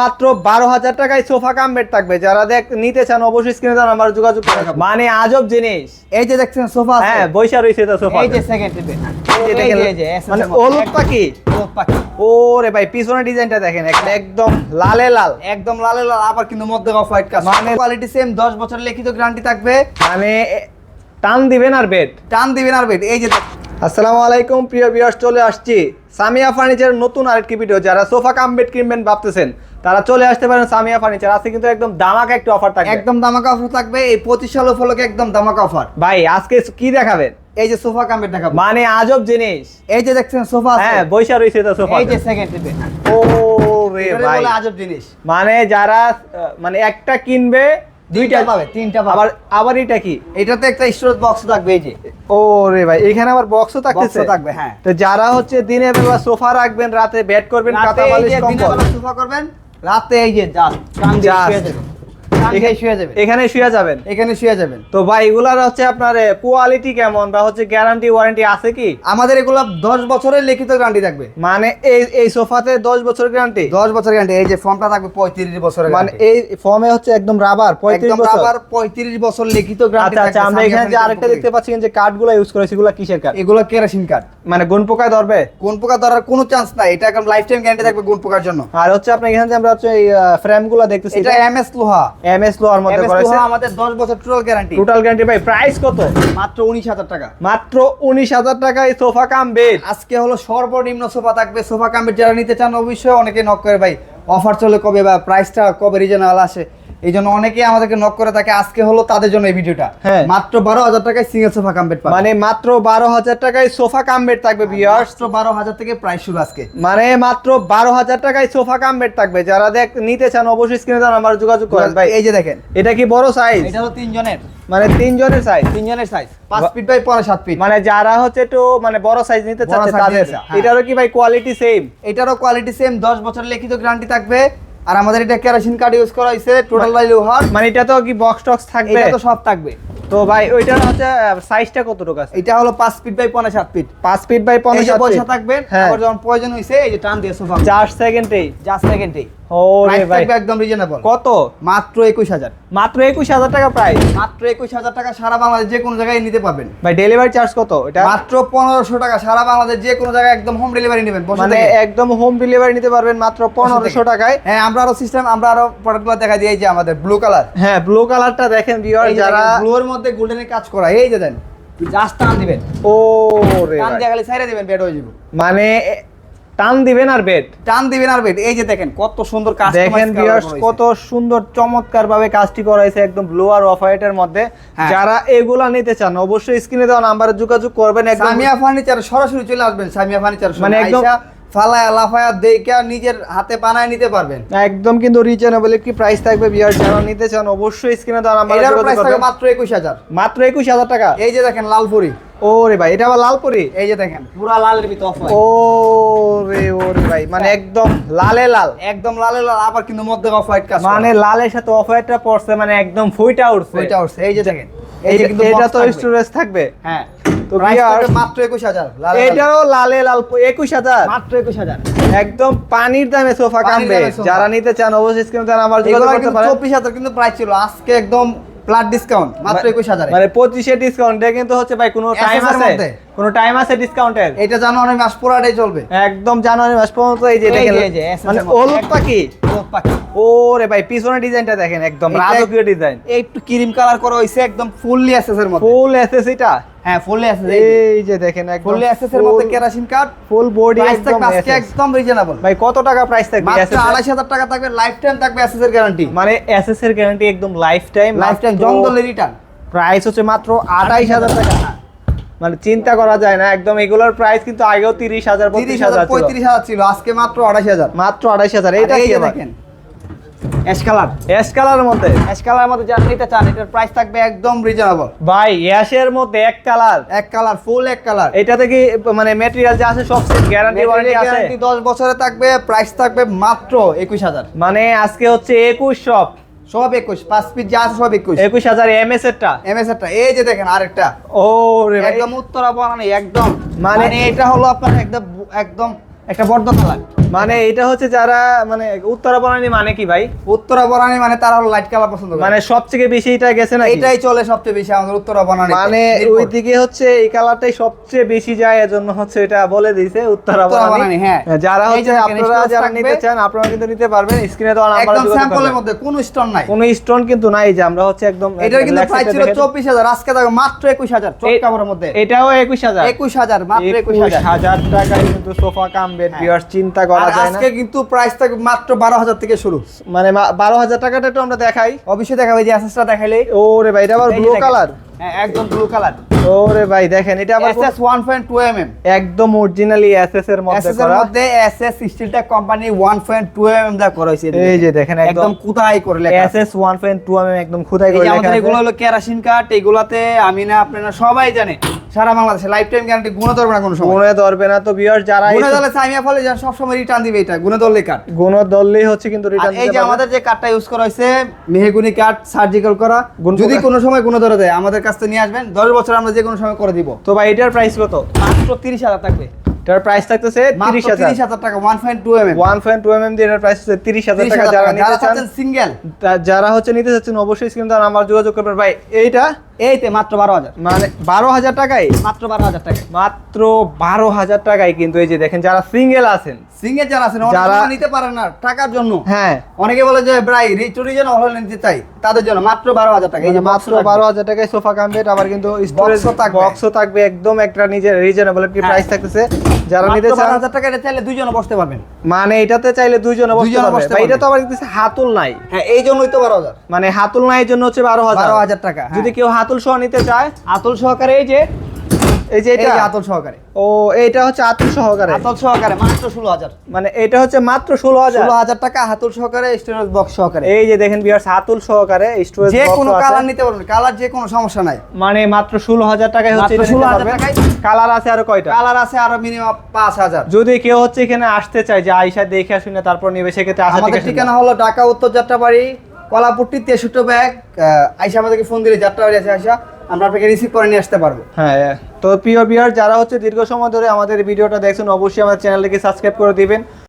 মাত্র বারো হাজার টাকায় সোফা কাম বেড থাকবে। যারা দেখ নিতে চান অবশ্যই স্ক্রিনে আমার যোগাযোগ করে মানে আজব জিনিস। এই যে দেখছেন সোফা হ্যাঁ বৈশা রয়েছে তো সোফা। এই যে সেকেন্ড মানে পাখি পাখি ভাই পিছনের ডিজাইনটা দেখেন একদম লালে লাল। একদম লাল লাল আবার কিন্তু মধ্যে অফ হোয়াইট কাজ মানে কোয়ালিটি সেম 10 বছর লিখিত গ্যারান্টি থাকবে। মানে টান দিবেন আর বেড টান দিবেন আর বেড এই যে আসসালামু আলাইকুম প্রিয় ভিউয়ার্স চলে আসছি। সামিয়া ফার্নিচার নতুন আরেকটি ভিডিও যারা সোফা কাম বেড কিনবেন ভাবতেছেন তারা চলে আসতে পারেন সামিয়া ফার্নিচার। আজকে কিন্তু একদম দামাকা একটা অফার থাকবে। একদম দামাকা অফার থাকবে। এই 25 সাল উপলক্ষে একদম দামাকা অফার ভাই আজকে কি দেখাবেন? এই যে সোফা কামের দেখাবো। মানে আজব জিনিস। এই যে দেখছেন সোফা হ্যাঁ বৈশা রয়েছে তো সোফা এই যে সেকেন্ড টিপে ও রে ভাই। আজব জিনিস। মানে যারা মানে একটা কিনবে দুইটা পাবে তিনটা পাবে। আবার আবার এটা কি? এটাতে একটা স্টোরেজ বক্স থাকবে এই যে। ও রে ভাই এখানে আবার বক্সও থাকতেছে? বক্সও থাকবে, হ্যাঁ। তো যারা হচ্ছে দিনের বেলা সোফা রাখবেন রাতে বেড করবেন কাঁথা বালিশ কম্বল। সোফা করবেন রাতে এই যে জাস্ট কান দিয়ে শুয়ে যাবেন। এখানে শুয়ে যাবেন। এখানে শুয়ে যাবেন। তো ভাই এগুলার হচ্ছে আপনার কোয়ালিটি কেমন বা হচ্ছে গ্যারান্টি ওয়ারেন্টি আছে কি? আমাদের এগুলো 10 বছরের লিখিত গ্যারান্টি থাকবে। মানে এই এই সোফাতে 10 বছর গ্যারান্টি 10 বছর গ্যারান্টি এই যে ফর্মটা থাকবে 35 বছরের মানে এই ফর্মে হচ্ছে একদম রাবার 35 একদম বছর? আবার 35 বছর লিখিত গ্যারান্টি আচ্ছা আচ্ছা আমরা এখানে যে আরেকটা দেখতে পাচ্ছি যে কার্ডগুলো ইউজ করেছি এগুলো কিসের কার্ড এগুলো কেরাসিন কার্ড মানে গুণ পোকায় ধরবে? কোন প্রকার ধরার কোনো চান্স নাই এটা একদম লাইফ টাইম গ্যারান্টি থাকবে কোন প্রকার জন্য। আর হচ্ছে আপনার এখানে যে আমরা হচ্ছে এই ফ্রেমগুলো দেখতেছি এটা এমএস লোহা। এমএস লোয়ার মধ্যে করেছে আমাদের 10 বছর টোটাল গ্যারান্টি টোটাল গ্যারান্টি ভাই প্রাইস কত? মাত্র 19000 টাকা। মাত্র উনিশ হাজার টাকায় সোফা কাম বেড আজকে হলো সর্বনিম্ন সোফা থাকবে। সোফা কাম্পের যারা নিতে চান অবশ্যই অনেকে নক করে ভাই অফার চলে কবে বা প্রাইসটা কবে রিজনেবল আসে এই জন্য অনেকেই আমাদেরকে নক করে থাকে আজকে হলো তাদের জন্য এই ভিডিওটা। হ্যাঁ। মাত্র বারো হাজার টাকায় সিঙ্গেল সোফা কাম্পেট পাবে। মানে মাত্র বারো হাজার টাকায় সোফা কাম বেড থাকবে মাত্র বারো হাজার থেকে প্রাইস শুরু আজকে। মানে মাত্র বারো হাজার টাকায় সোফা কাম বেড থাকবে। যারা দেখ নিতে চান অবশ্যই স্ক্রিনে দেন আমার যোগাযোগ করেন। ভাই এই যে দেখেন। এটা কি বড় সাইজ এটা হলো তিনজনের। মানে তিনজনের সাইজ তিনজনের সাইজ পাঁচ ফিট বাই পনেরো সাত ফিট মানে যারা হচ্ছে একটু মানে বড় সাইজ নিতে চাচ্ছে তাদের। হ্যাঁ। এটারও কি ভাই কোয়ালিটি সেম এটারও কোয়ালিটি সেম দশ বছর লিখিত গ্যারান্টি থাকবে। আর আমাদের এটা কেরোসিন কার্ড ইউজ করা হয়েছে টোটাল ভাই লোহার মানে এটা তো কি বক্স টক্স থাকবে? এটা তো সব থাকবে। তো ভাই ওইটার হচ্ছে সাইজটা কতটুকু আছে? এটা হলো 5 ফিট বাই পনেরো সাত ফিট 5 ফিট বাই এই পনেরো ফিট পয়সা থাকবে হ্যাঁ। আবার যখন প্রয়োজন হইছে এই যে টান দিয়ে সোফা। 4 সেকেন্ডেই জাস্ট সেকেন্ডে ও ভাই। একদম রিজনেবল কত? মাত্র টাকা প্রাইস মাত্র একুশ হাজার টাকা সারা বাংলাদেশ যে কোনো জায়গায় নিতে পারবেন। ভাই ডেলিভারি চার্জ কত? এটা মাত্র টাকা সারা বাংলাদেশ যে কোনো জায়গায় একদম হোম ডেলিভারি নেবেন মানে একদম হোম ডেলিভারি নিতে পারবেন মাত্র টাকায়। হ্যাঁ আমরা আরও সিস্টেম আমরা আরও প্রোডাক্টগুলো দেখা দিই যে আমাদের ব্লু কালার হ্যাঁ ব্লু কালারটা দেখেন ভিউয়ার যারা ব্লু এর মধ্যে গোল্ডেনের কাজ করা এই যে দেন জাস্ট টান দিবেন। ও রে টান ভাই। দিয়ে খালি সাইরে দিবেন বেড হয়ে যাবে। মানে টান দিবেন আর বেড টান দিবেন আর বেড এই যে দেখেন কত সুন্দর কাজ দেখেন ভিউয়ার্স কত সুন্দর চমৎকার ভাবে কাজটি করা হয়েছে একদম ব্লু আর অফ হোয়াইটের মধ্যে। হ্যাঁ। যারা এগুলা নিতে চান অবশ্যই স্ক্রিনে দেওয়া নাম্বারে যোগাযোগ করবেন। একদম সামিয়া ফার্নিচার সরাসরি চলে আসবেন সামিয়া ফার্নিচার মানে একদম- ফালায়া লাফায়া দেখে নিজের হাতে বানায় নিতে পারবেন। একদম কিন্তু রিজনেবল একটি প্রাইস থাকবে ভিউয়ার যারা নিতে চান অবশ্যই স্ক্রিনে নাম্বারে এটার প্রাইস থাকে করবেন। মাত্র একুশ হাজার। মাত্র একুশ হাজার টাকা? এই যে দেখেন লালপুরি। ও রে ভাই এটা আবার লালপুরি? এই যে দেখেন। পুরা লালের ভিতর অফ ও রে ও রে ভাই মানে একদম লালে লাল। একদম লালে লাল আবার কিন্তু মধ্যে অফ হোয়াইট কাজ মানে লালের সাথে অফ হোয়াইটটা পড়ছে মানে একদম ফুইটা উঠছে। ওইটা উঠছে। এই যে দেখেন। এই যে কিন্তু এটা তো থাকবে। স্টোরেজ থাকবে? হ্যাঁ। মাত্র একুশ হাজার। লালে লাল। এটাও লালে লাল একুশ হাজার। মাত্র একুশ হাজার। একদম পানির দামে সোফা কামবে যারা নিতে চান অবশ্যই স্ক্রিনে আমার যোগাযোগ করতে পারেন। চব্বিশ হাজার কিন্তু প্রাইস ছিল। আজকে একদম প্লাট ডিসকাউন্ট মাত্র একুশ হাজার। মানে পঁচিশে ডিসকাউন্ট কিন্তু হচ্ছে ভাই কোনো টাইম আছে। কোনো টাইম আছে ডিসকাউন্টের এটা জানুয়ারি মাস পুরাটাই চলবে। একদম জানুয়ারি মাস পর্যন্ত এই যে মানে পাখি? লোক পাখি। ও রে ভাই পিছনের ডিজাইনটা দেখেন একদম রাজকীয় ডিজাইন একটু ক্রিম কালার করা একদম ফুললি এসএস এর মধ্যে। ফুল এসএস এটা? হ্যাঁ ফুললি এসএস এই যে। দেখেন একদম ফুললি এসএস এর কেরাসিন কার্ড ফুল বডি একদম আজকে একদম রিজনেবল ভাই কত টাকা প্রাইস থাকবে মাত্র SS এর? আড়াইশ হাজার টাকা থাকবে লাইফ টাইম থাকবে এসএস এর গ্যারান্টি মানে এসএস এর গ্যারান্টি একদম লাইফ টাইম লাইফ টাইম জঙ্গলে রিটার্ন প্রাইস হচ্ছে মাত্র আঠাইশ হাজার টাকা। মানে চিন্তা করা যায় না একদম এগুলোর প্রাইস কিন্তু আগেও তিরিশ হাজার তিরিশ হাজার পঁয়ত্রিশ হাজার ছিল। আজকে মাত্র আড়াইশ হাজার। মাত্র আড়াইশ হাজার এটা এটা কি দেখেন অ্যাশ কালার অ্যাশ কালারের মধ্যে। অ্যাশ মধ্যে যারা নিতে চান এটার প্রাইস থাকবে একদম রিজনেবল ভাই অ্যাশের মধ্যে এক কালার এক কালার ফুল এক কালার এটাতে কি মানে ম্যাটেরিয়াল যা আছে সব গ্যারান্টি ওয়ারেন্টি আছে? গ্যারান্টি দশ বছরে থাকবে প্রাইস থাকবে মাত্র একুশ হাজার। মানে আজকে হচ্ছে একুশ সব সব একুশ পাঁচ পিস যা আছে সব একুশ। একুশ হাজার এমএস এরটা এমএস এরটা এই যে দেখেন আরেকটা। ও রে একদম উত্তরা বানানি একদম। মানে- মানে এটা হলো আপনার একদম একদম একটা বর্ধ কালার মানে এটা হচ্ছে যারা মানে উত্তরা বনানি মানে কি ভাই? উত্তরা বনানি মানে তারা লাইট কালার পছন্দ করে। মানে সবথেকে বেশি এটা গেছে না এটাই চলে সবচেয়ে বেশি আমাদের উত্তরা বনানি মানে ওইদিকে হচ্ছে এই কালারটাই সবচেয়ে বেশি যায় এজন্য হচ্ছে এটা বলে দিয়েছে উত্তরা বনানী, হ্যাঁ। যারা হচ্ছে আপনারা যারা নিতে চান আপনারা কিন্তু নিতে পারবেন। স্ক্রিনে তো নাম্বার একদম স্যাম্পলের মধ্যে কোনো স্টোন নাই। কোনো স্টোন কিন্তু নাই যে আমরা হচ্ছে একদম এটার কিন্তু প্রাইস ছিল দেখেন। চব্বিশ হাজার আজকে দেখো মাত্র একুশ হাজার চোখ এই- কাপড়ের মধ্যে। এটাও একুশ হাজার। একুশ হাজার মাত্র একুশ একুশ হাজার হাজার টাকায় কিন্তু সোফা কাম বেড হ্যাঁ। বিয়ার চিন্তা করা আর যায় আজকে কিন্তু প্রাইস মাত্র বারো হাজার থেকে শুরু। মানে মা- বারো হাজার টাকাটা একটু আমরা দেখাই। অবশ্যই দেখাবে যে অ্যাসেসটা দেখাইলে। ওরে ভাই এটা আবার ব্লু কালার হ্যাঁ একদম ব্লু কালার ওরে ভাই দেখেন এটা আবার SS one point two M M একদম অরিজিনালি এসএস এর মধ্যে এসএস এর করা। মধ্যে SS Steeltech company one point two M M দা করা হয়েছে এই যে দেখেন একদম কুতাই করে লেখা। এসএস 1.2 mm একদম খুদাই করে লেখা আমাদের এগুলো হলো কেরাসিন কাঠ এগুলাতে আমি না আপনারা সবাই জানে সারা বাংলাদেশে লাইফ টাইম গ্যারান্টি গুণ ধরবে না কোনো সময়। গুণে ধরবে না তো ভিউয়ার যারা গুণে ধরলে সাইমিয়া ফলে যা সব সময় রিটার্ন দিবে এটা গুণে ধরলে কাঠ গুণ ধরলেই হচ্ছে কিন্তু রিটার্ন এই যে আমাদের যে কাঠটা ইউজ করা হয়েছে মেহগুনি কাঠ সার্জিক্যাল করা যদি কোনো সময় গুণে ধরে দেয় আমাদের কাছ থেকে নিয়ে আসবেন দশ বছর আমরা যে কোনো সময় করে দিব। তো ভাই এটার প্রাইস কত? মাত্র তিরিশ হাজার থাকবে। এটার প্রাইস থাকতেছে মাত্র 30000 তিরিশ হাজার টাকা one point two M M 1.2 mm দিয়ে এটার প্রাইস হচ্ছে 30000 টাকা। যারা নিতে চান সিঙ্গেল যারা হচ্ছে নিতে চাচ্ছেন অবশ্যই স্ক্রিন তার নাম্বার যোগাযোগ করবেন। ভাই এইটা এইতে মাত্র বারো হাজার। মানে বারো হাজার টাকায়? মাত্র বারো হাজার টাকা মাত্র বারো হাজার টাকায় কিন্তু এই যে দেখেন যারা সিঙ্গেল আছেন সিঙ্গেল যারা আছেন যারা- নিতে পারেন না টাকার জন্য। হ্যাঁ। অনেকে বলে যে হলে নিতে চাই তাদের জন্য মাত্র বারো হাজার টাকা এই যে মানে মাত্র বারো হাজার টাকায় সোফা কামবেট আবার কিন্তু থাকবে। বক্সও থাকবে একদম একটা নিজের রিজনেবল হ্যাঁ। প্রাইস থাকতেছে। যারা নিতে চান হাজার টাকা এটা চাইলে দুইজনে বসতে পারবেন। মানে এটাতে চাইলে দুইজনে বসতে দুইজনে পারবে। বসতে ভাই, এটা তো আবার হাতুল নাই। হ্যাঁ এই জন্যই তো বারো হাজার। মানে হাতুল নাই জন্য হচ্ছে বারো হাজার। বারো হাজার টাকা হ্যাঁ। যদি কেউ হাতুল সহ নিতে চায়। আতল সহকারে এই যে এই যে এটা? আতল সহকারে। ও এইটা হচ্ছে আতুল সহকারে। আতল সহকারে মাত্র ষোলো হাজার। মানে এটা হচ্ছে মাত্র ষোলো হাজার। ষোলো হাজার টাকা হাতল সহকারে স্টোরেজ বক্স সহকারে। এই যে দেখেন বিয়ার্স হাতুল সহকারে স্টোরেজ যে কোনো কালার নিতে পারবেন কালার যে কোনো সমস্যা নাই। মানে মাত্র ষোলো হাজার টাকায় হচ্ছে মাত্র 16,000 টাকায়। কালার আছে আরও কয়টা? কালার আছে আরও মিনিমাম পাঁচ হাজার। যদি কেউ হচ্ছে এখানে আসতে চায় যে আইসা দেখে শুনে তারপর নিবে সেক্ষেত্রে আমাদের ঠিকানা হলো ঢাকা উত্তর যাত্রাবাড়ি কলাপুট্টি, তেষট্টি ব্যাগ আইসা আমাদেরকে ফোন দিলে যাত্রা হয়ে আছে, আইসা আমরা আপনাকে রিসিভ করে নিয়ে আসতে পারব। হ্যাঁ তো প্রিয় বিহার যারা হচ্ছে দীর্ঘ সময় ধরে আমাদের ভিডিওটা দেখছেন, অবশ্যই আমাদের চ্যানেলটিকে সাবস্ক্রাইব করে দিবেন।